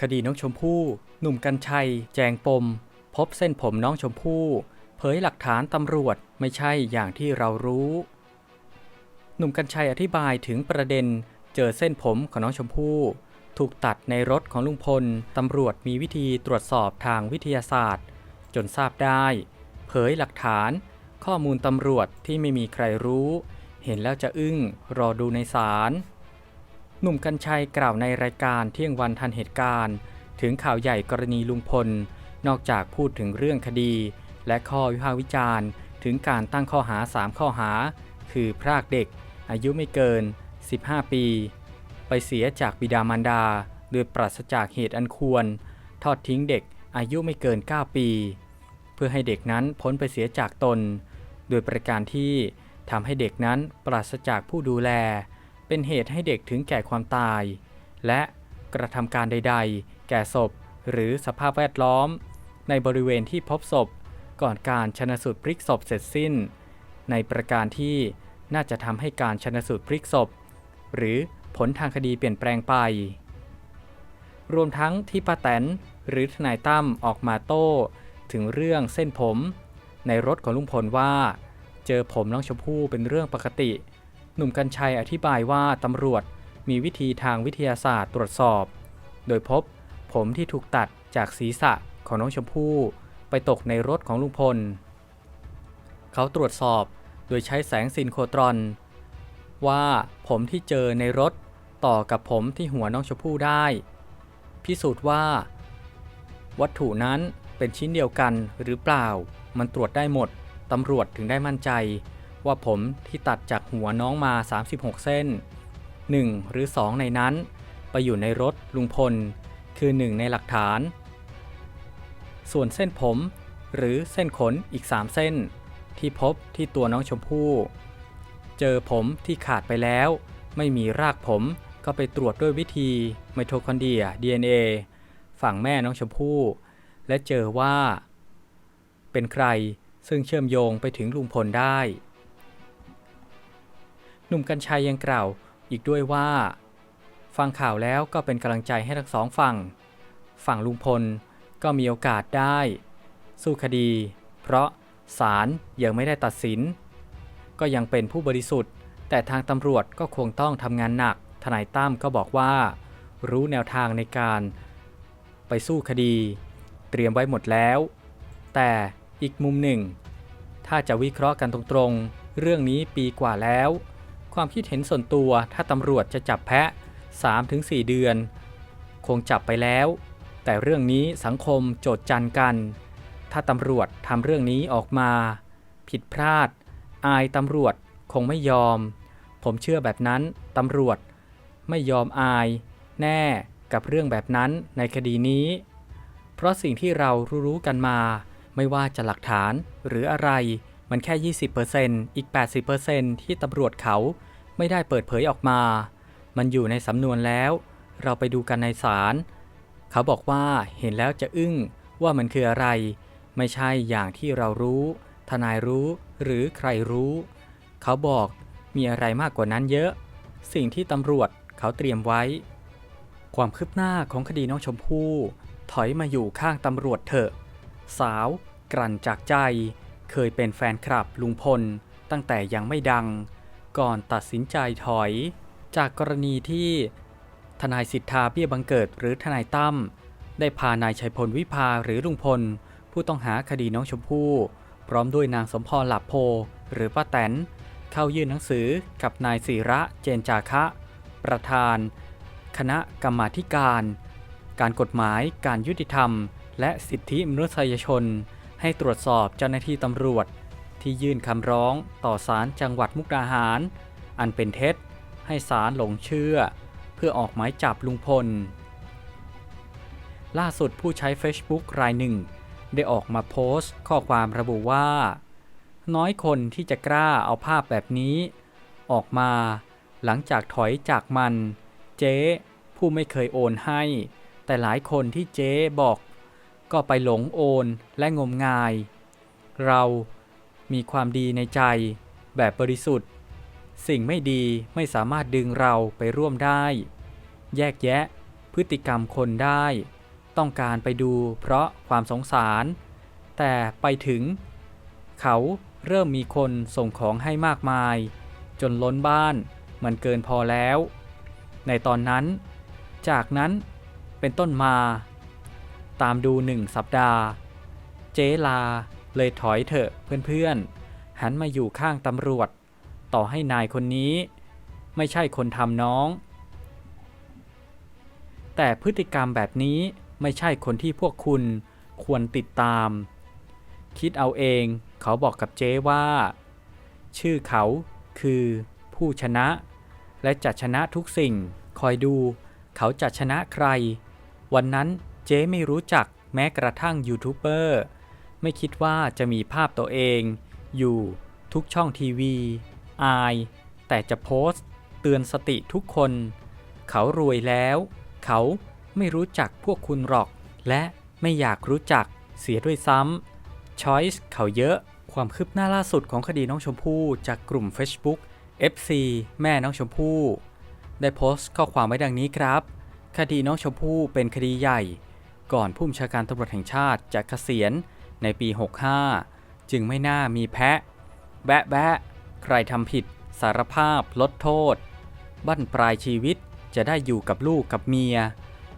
คดีน้องชมพู่ หนุ่มกัญชัย แจงปม พบเส้นผมน้องชมพู่ เผยหลักฐานตำรวจไม่ใช่อย่างที่เรารู้ หนุ่มกัญชัยอธิบายถึงประเด็น เจอเส้นผมของน้องชมพู่ ถูกตัดในรถของลุงพล ตำรวจมีวิธีตรวจสอบทางวิทยาศาสตร์ จนทราบได้ เผยหลักฐาน ข้อมูลตำรวจที่ไม่มีใครรู้ เห็นแล้วจะอึ้งรอดูในศาล หนุ่มกัญชัยกล่าวในรายการเที่ยงวันทันเหตุการณ์ ถึงข่าวใหญ่กรณีลุงพล นอกจากพูดถึงเรื่องคดี และข้อวิพากษ์วิจารณ์ ถึงการตั้งข้อหา 3 ข้อหา คือพรากเด็ก อายุไม่เกิน 15 ปี ไปเสียจากบิดามารดา โดยปราศจากเหตุอันควร ทอดทิ้งเด็กอายุไม่เกิน 9 ปี เพื่อให้เด็กนั้นพ้นไปเสียจากตน โดยประการที่ทำให้เด็กนั้นปราศจากผู้ดูแล เป็นเหตุให้เด็กถึงแก่ความตาย และกระทำการใด ๆ แก่ศพ หรือสภาพแวดล้อม ในบริเวณที่พบศพ ก่อนการชนสูตรพลิกศพเสร็จสิ้น ในประการที่น่าจะทำให้การชนสูตรพลิกศพ หรือผลทางคดีเปลี่ยนแปลงไป รวมทั้งที่ป้าแตนหรือทนายตั้มออกมาโต้ถึงเรื่องเส้นผม ในรถของลุงพลว่า เจอผมน้องชมพู่เป็นเรื่องปกติ หนุ่มกัญชัยอธิบายว่าตำรวจมีวิธีทางวิทยาศาสตร์ตรวจสอบ โดยพบผมที่ถูกตัดจากศีรษะของน้องชมพู่ไปตกในรถของลุงพล เขาตรวจสอบโดยใช้แสงซินโครตรอน ว่าผมที่เจอในรถต่อกับผมที่หัวน้องชมพู่ได้ พิสูจน์ว่า วัตถุนั้นเป็นชิ้นเดียวกันหรือเปล่า มันตรวจได้หมด ตำรวจถึงได้มั่นใจ ว่าผมที่ตัดจากหัวน้องมา 36 เส้น 1 หรือ 2 ในนั้น ไปอยู่ในรถลุงพล คือ 1 ในหลักฐาน ส่วนเส้นผม หรือเส้นขนอีก 3 เส้น ที่พบที่ตัวน้องชมพู่ เจอผมที่ขาดไปแล้ว ไม่มีรากผมก็ไปตรวจด้วยวิธีไมโทคอนเดรีย DNA ฝั่งแม่น้องชมพู่ และเจอว่า เป็นใครซึ่งเชื่อมโยงไปถึงลุงพลได้ นุ่มกัญชัยยังกล่าวอีกด้วยว่า ฟังข่าวแล้วก็เป็นกำลังใจให้ทั้งสองฝั่ง ฝั่งลุงพลก็มีโอกาสได้ สู้คดี เพราะศาลยังไม่ได้ตัดสิน ก็ยังเป็นผู้บริสุทธิ์ แต่ทางตำรวจก็คงต้องทำงานหนัก ทนายตั้มก็บอกว่า รู้แนวทางในการ ไปสู้คดี เตรียมไว้หมดแล้ว แต่อีกมุมหนึ่ง ถ้าจะวิเคราะห์กันตรงๆ เรื่องนี้ปีกว่าแล้ว ความคิดเห็นส่วนตัวถ้าตำรวจจะจับแพะ 3-4 เดือน คงจับไปแล้ว แต่เรื่องนี้สังคมโจดจันกัน ถ้าตำรวจทำเรื่องนี้ออกมา ผิดพลาด อายตำรวจคงไม่ยอม ผมเชื่อแบบนั้นตำรวจไม่ยอมอาย แน่กับเรื่องแบบนั้นในคดีนี้ เพราะสิ่งที่เรารู้ๆกันมา ไม่ว่าจะหลักฐานหรืออะไร มันแค่ 20%อีก 80%ที่ตำรวจเขาไม่ได้เปิดเผยออกมา มันอยู่ในสำนวนแล้ว เราไปดูกันในศาล เขาบอกว่าเห็นแล้วจะอึ้งว่ามันคืออะไร ไม่ใช่อย่างที่เรารู้ ทนายรู้หรือใครรู้ เขาบอกมีอะไรมากกว่านั้นเยอะ สิ่งที่ตำรวจเขาเตรียมไว้ ความคืบหน้าของคดีน้องชมพู่ ถอยมาอยู่ข้างตำรวจเถอะ สาว กลั่นจากใจ เคยเป็นแฟนคลับลุงพล ตั้งแต่ยังไม่ดัง ก่อนตัดสินใจถอย จากกรณีที่ทนายสิทธาเบี้ยบังเกิดหรือทนายตั้มได้พานายชัยพลวิภาหรือลุงพล ผู้ต้องหาคดีน้องชมพู่ พร้อมด้วยนางสมพรหลับโพ หรือป้าแตน เข้ายื่นหนังสือกับนายศิระเจนจาคะ ประธาน คณะกรรมาธิการ การกฎหมาย การยุติธรรม และสิทธิมนุษยชน ให้ตรวจสอบเจ้าหน้าที่ตำรวจ ที่ยื่นคำร้องต่อศาลจังหวัดมุกดาหาร อันเป็นเท็จ ให้ศาลหลงเชื่อ เพื่อออกหมายจับลุงพล ล่าสุดผู้ใช้ Facebook รายหนึ่ง ได้ออกมาโพสต์ ข้อความระบุว่า น้อยคนที่จะกล้าเอาภาพแบบนี้ ออกมาหลังจากถอยจากมัน เจ๊ผู้ไม่เคยโอนให้ แต่หลายคนที่เจ๊บอก ก็ไปหลงโอนและงมงาย เรามีความดีในใจแบบบริสุทธิ์ สิ่งไม่ดีไม่สามารถดึงเราไปร่วมได้ แยกแยะพฤติกรรมคนได้ ต้องการไปดูเพราะความสงสาร แต่ไปถึง เขาเริ่มมีคนส่งของให้มากมาย จนล้นบ้านมันเกินพอแล้ว ในตอนนั้น จากนั้นเป็นต้นมา ตามดูหนึ่งสัปดาห์ เจลาเลยถอยเถอะเพื่อนๆ หันมาอยู่ข้างตำรวจ ต่อให้นายคนนี้ ไม่ใช่คนทำน้อง แต่พฤติกรรมแบบนี้ไม่ใช่คนที่พวกคุณควรติดตาม คิดเอาเองเขาบอกกับเจ๊ว่า ชื่อเขาคือผู้ชนะ และจะชนะทุกสิ่ง คอยดู เขาจะชนะใคร วันนั้น เจ๊ไม่รู้จักแม้กระทั่งยูทูบเบอร์ไม่คิดว่าจะมีภาพตัวเอง อยู่ทุกช่องทีวี อาย แต่จะโพสต์ เตือนสติทุกคน เขารวยแล้ว เขาไม่รู้จักพวกคุณหรอก และไม่อยากรู้จักเสียด้วยซ้ำ Choice เขาเยอะความคืบหน้าล่าสุดของคดีน้องชมพู่จากกลุ่ม Facebook FC แม่น้องชมพู่ ได้โพสต์ข้อความไว้ดังนี้ครับ คดีน้องชมพู่เป็นคดีใหญ่ ก่อนผู้บัญชาการตำรวจแห่งชาติจะเกษียณในปี 65 จึงไม่น่ามีแพะ แบะแบะ ใครทำผิด สารภาพ ลดโทษ บั้นปลายชีวิตจะได้อยู่กับลูกกับเมีย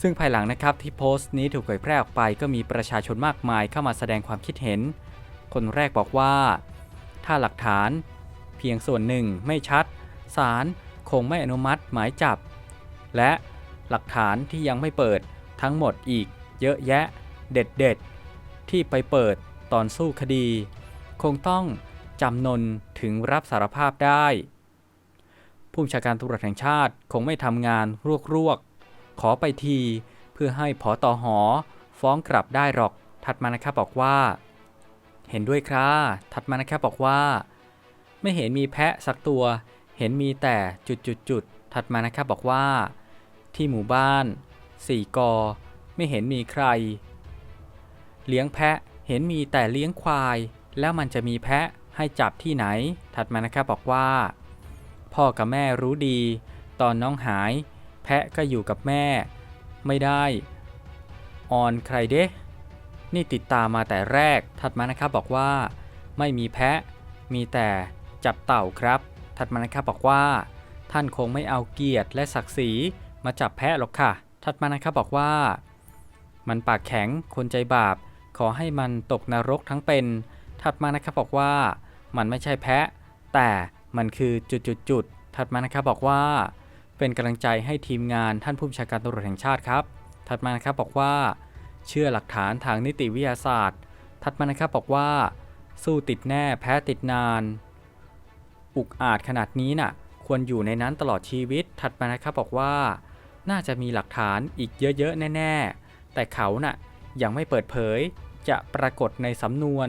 ซึ่งภายหลังนะครับที่โพสต์นี้ถูกเผยแพร่ออกไปก็มีประชาชนมากมายเข้ามาแสดงความคิดเห็น คนแรกบอกว่า ถ้าหลักฐาน เพียงส่วนหนึ่งไม่ชัดศาลคงไม่อนุมัติหมายจับ และหลักฐานที่ยังไม่เปิดทั้งหมดอีก เยอะแยะเด็ดเด็ดๆ ที่ไปเปิดตอนสู้คดี คงต้องจำนนถึงรับสารภาพได้ ผู้บัญชาการตำรวจแห่งชาติคงไม่ทำงานรวกๆ ขอไปทีเพื่อให้พอตอหอ ฟ้องกลับได้หรอกถัดมานะครับบอกว่า เห็นด้วยครับถัดมานะครับบอกว่า ไม่เห็นมีแพะสักตัว เห็นมีแต่จุดจุดจุดๆๆถัดมานะครับบอกว่า ที่หมู่บ้านสี่กอ ไม่เห็นมีใคร เลี้ยงแพะเห็นมีแต่เลี้ยงควาย แล้วมันจะมีแพะให้จับที่ไหน ถัดมานะครับบอกว่า พ่อกับแม่รู้ดี ตอนน้องหาย แพะก็อยู่กับแม่ ไม่ได้ออนใครเด้นี่ติดตามมาแต่แรก ถัดมานะครับบอกว่า ไม่มีแพะ มีแต่จับเต่าครับ ถัดมานะครับบอกว่า ท่านคงไม่เอาเกียรติและศักดิ์ศรีมาจับแพะหรอกค่ะ ถัดมานะครับบอกว่า มันปากแข็งคนใจบาป ขอให้มันตกนรกทั้งเป็น ถัดมานะครับบอกว่า มันไม่ใช่แพะ แต่มันคือจุดจุดจุดๆถัดมานะครับบอกว่า เป็นกำลังใจให้ทีมงานท่านผู้บัญชาการตำรวจแห่งชาติครับ ถัดมานะครับบอกว่า เชื่อหลักฐานทางนิติวิทยาศาสตร์ ถัดมานะครับบอกว่า สู้ติดแน่แพ้ติดนาน อุกอาจขนาดนี้น่ะ ควรอยู่ในนั้นตลอดชีวิต ถัดมานะครับบอกว่า น่าจะมีหลักฐานอีกเยอะๆแน่ ๆ แต่เขาน่ะยังไม่เปิดเผยจะปรากฏในสำนวน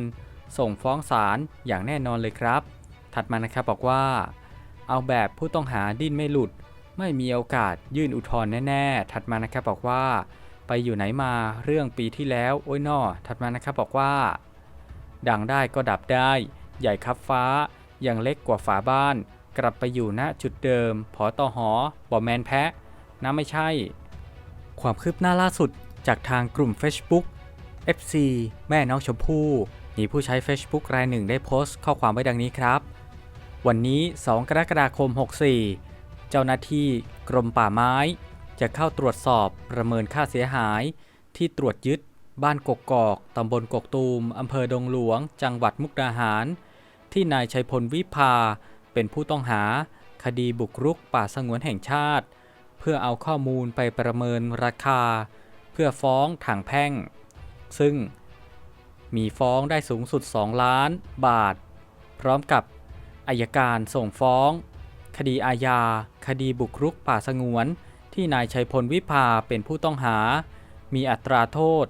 ส่งฟ้องศาลอย่างแน่นอนเลยครับ ถัดมานะครับบอกว่า เอาแบบผู้ต้องหาดิ้นไม่หลุด ไม่มีโอกาสยื่นอุทธรณ์แน่ๆถัดมานะครับบอกว่า ไปอยู่ไหนมาเรื่องปีที่แล้วโอ้ยนอถัดมานะครับบอกว่า ดังได้ก็ดับได้ ใหญ่ครับฟ้ายังเล็กกว่าฝาบ้าน กลับไปอยู่ณจุดเดิมพอต่อหอบอแมนแพะนะไม่ใช่ ความคืบหน้าล่าสุด จากทางกลุ่ม Facebook FC แม่น้องชมพู่มีผู้ใช้ Facebook รายหนึ่งได้โพสต์ข้อความไว้ดังนี้ครับ วันนี้ 2 กรกฎาคม 64 เจ้าหน้าที่กรมป่าไม้ จะเข้าตรวจสอบประเมินค่าเสียหาย ที่ตรวจยึด บ้านกกกอกตำบลกกตูมอำเภอดงหลวง จังหวัดมุกดาหาร ที่นายชัยพลวิภา เป็นผู้ต้องหา คดีบุกรุกป่าสงวนแห่งชาติ เพื่อเอาข้อมูลไปประเมินราคา เพื่อฟ้องทางแพ่ง ซึ่งมีฟ้องได้สูงสุด 2 ล้านบาท พร้อมกับอายการส่งฟ้อง คดีอาญา คดีบุกรุกป่าสงวน ที่นายชัยพลวิภาเป็นผู้ต้องหา มีอัตราโทษ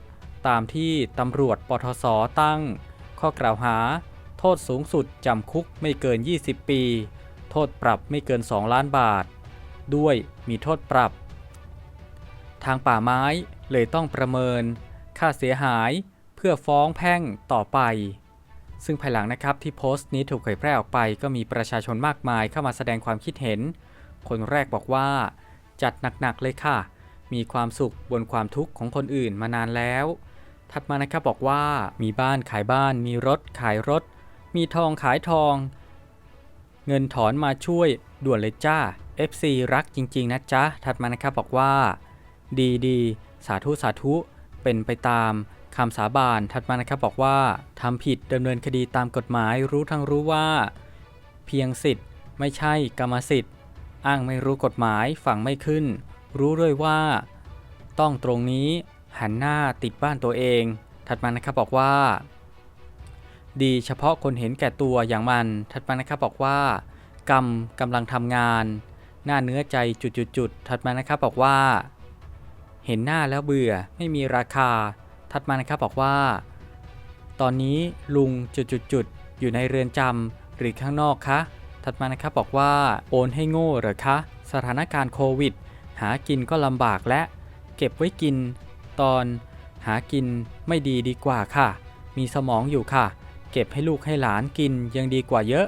ตามที่ตำรวจปทศตั้ง ข้อกล่าวหา โทษสูงสุดจำคุกไม่เกิน 20 ปี โทษปรับไม่เกิน 2 ล้านบาท ด้วยมีโทษปรับ ทางป่าไม้ เลยต้องประเมิน ค่าเสียหายเพื่อฟ้องแพ่งต่อไป ซึ่งภายหลังนะครับที่โพสต์นี้ถูกเผยแพร่ออกไป ก็มีประชาชนมากมายเข้ามาแสดงความคิดเห็น คนแรกบอกว่า จัดหนักๆเลยค่ะ มีความสุขบนความทุกข์ของคนอื่นมานานแล้ว ถัดมานะครับบอกว่ามีบ้านขายบ้าน มีรถขายรถ มีทองขายทอง เงินถอนมาช่วยด่วนเลยจ้า FC รักจริง ๆ นะจ๊ะ ถัดมานะครับบอกว่า ดีดี สาธุสาธุเป็นไปตามคำสาบานถัดมานะครับบอกว่าทำผิดดำเนินคดีตามกฎหมายรู้ทั้งรู้ว่า เพียงสิทธิ์ไม่ใช่กรรมสิทธิ์ อ้างไม่รู้กฎหมายฟังไม่ขึ้น รู้ด้วยว่า ต้องตรงนี้หันหน้าติดบ้านตัวเอง ถัดมานะครับบอกว่า ดีเฉพาะคนเห็นแก่ตัวอย่างมัน ถัดมานะครับบอกว่า กรรมกำลังทำงาน หน้าเนื้อใจจุดๆๆถัดมานะครับบอกว่า เห็นหน้าแล้วเบื่อไม่มีราคาถัดมานะครับบอกว่า ตอนนี้ลุงจุดๆๆอยู่ในเรือนจำหรือข้างนอกคะถัดมานะครับบอกว่าโอนให้โง่เหรอคะ สถานการณ์โควิด หากินก็ลำบากและเก็บไว้กิน ตอนหากินไม่ดีดีกว่าค่ะ มีสมองอยู่ค่ะ เก็บให้ลูกให้หลานกินยังดีกว่าเยอะ